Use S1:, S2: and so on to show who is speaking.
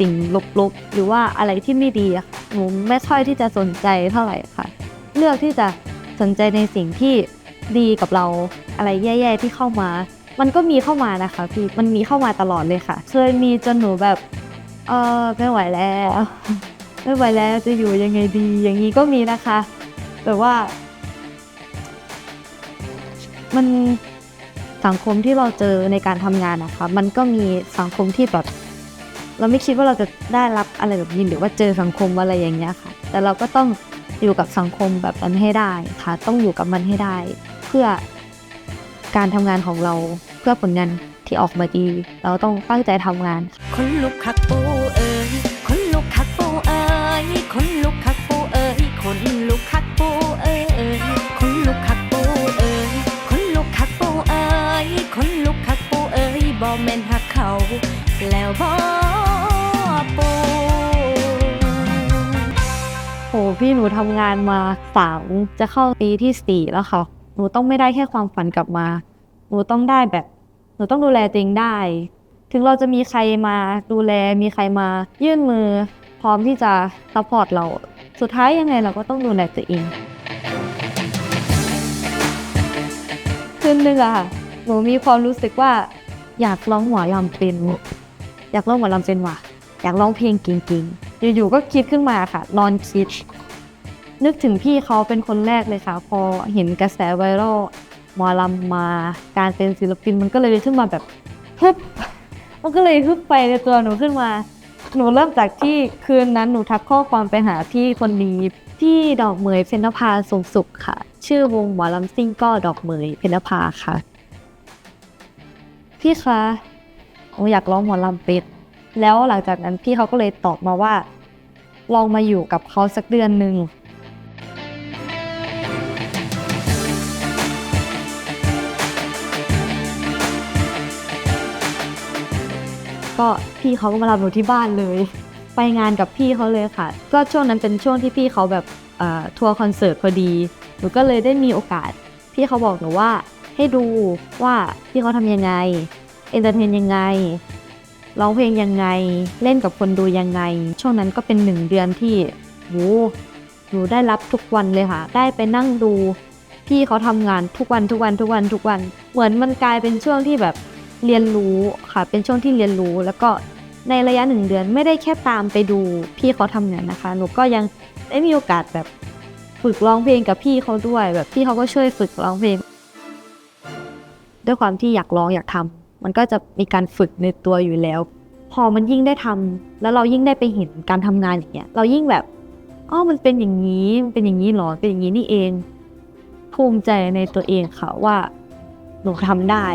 S1: สิ่งลบๆ หรือว่าอะไรที่ไม่ดีหนูไม่ค่อยที่จะสนใจเท่าไหร่ค่ะ เลือกที่จะสนใจในสิ่งที่ดีกับเราอะไรแย่ ๆ ที่เข้ามา มันก็มีเข้ามานะคะพี่มันมีเข้ามาตลอดเลยค่ะ เคยมีจนหนูแบบเออไม่ไหวแล้วไม่ไหวแล้วจะอยู่ยังไงดี อย่างนี้ก็มีนะคะ แต่ว่า มันสังคมที่เราเจอในการทำงานนะคะ มันก็มีสังคมที่แบบ เราไม่คิดว่าเราจะได้รับอะไรแบบนี้หรือว่าเจอสังคมอะไรอย่างเงี้ยค่ะ แต่เราก็ต้องอยู่กับสังคมแบบนั้นให้ได้ค่ะ ต้องอยู่กับมันให้ได้ เพื่อการทำงานของเราเพื่อผลงานที่ออกมาดี เราต้องตั้งใจทำงาน
S2: คนลุกคักปู
S1: พี่หนูทำงานมาสามจะเข้าปีที่สี่แล้วค่ะ หนูต้องไม่ได้แค่ความฝันกลับมา หนูต้องได้แบบ หนูต้องดูแลตัวเองได้ ถึงเราจะมีใครมาดูแล มีใครมายื่นมือ พร้อมที่จะซัพพอร์ตเรา สุดท้ายยังไงเราก็ต้องดูแลตัวเอง คืนหนึ่งอะค่ะ หนูมีความรู้สึกว่า อยากร้องหมอลำเป็นอยากร้องหมอลำเป็นว่ะอยากร้องเพลงกิ่งๆ อยู่ๆ ก็คิดขึ้นมาค่ะ นอนคิด นึกถึงพี่เขาเป็นคนแรกเลยค่ะ พอเห็นกระแสไวรัลหมอลำมาการเป็นศิลปินมันก็เลยขึ้นมาแบบฮึบมันก็เลยฮึบไปในตัวหนูขึ้นมา หนูเริ่มจากที่คืนนั้นหนูทักข้อความไปหาพี่คนนี้พี่ดอกเหมยเพญนภาสงสุขค่ะ ชื่อวงหมอลำซิ่งก็ดอกเหมยเพญนภาค่ะ พี่คะหนูอยากร้องหมอลำเป็ดแล้วหลังจากนั้นพี่เขาก็เลยตอบมาว่า ลองมาอยู่กับเขาสักเดือนหนึ่ง ก็พี่เขาก็มารับหนูที่บ้านเลย ไปงานกับพี่เขาเลยค่ะ ก็ช่วงนั้นเป็นช่วงที่พี่เขาแบบทัวร์คอนเสิร์ตพอดี หนูก็เลยได้มีโอกาส พี่เขาบอกหนูว่าให้ดูว่าพี่เขาทำยังไงเอนเตอร์เทนยังไงร้องเพลงยังไง เล่นกับคนดูยังไง ช่วงนั้นก็เป็นหนึ่งเดือนที่โหหนูได้รับทุกวันเลยค่ะ ได้ไปนั่งดู พี่เขาทำงานทุกวันทุกวันทุกวันทุกวัน เหมือนมันกลายเป็นช่วงที่แบบ เรียนรู้ค่ะ เป็นช่วงที่เรียนรู้ แล้วก็ในระยะหนึ่งเดือนไม่ได้แค่ตามไปดูพี่เขาทำงานนะคะ หนูก็ยังได้มีโอกาสแบบฝึกร้องเพลงกับพี่เขาด้วย แบบพี่เขาก็ช่วยฝึกร้องเพลง ด้วยความที่อยากร้องอยากทำมันก็จะมีการฝึกในตัวอยู่แล้ว พอมันยิ่งได้ทำแล้วเรายิ่งได้ไปเห็นการทำงานอย่างเงี้ย เรายิ่งแบบอ๋อมันเป็นอย่างนี้มันเป็นอย่างนี้หรอเป็นอย่างนี้นี่เอง ภูมิใจในตัวเองค่ะว่าหนูทำได้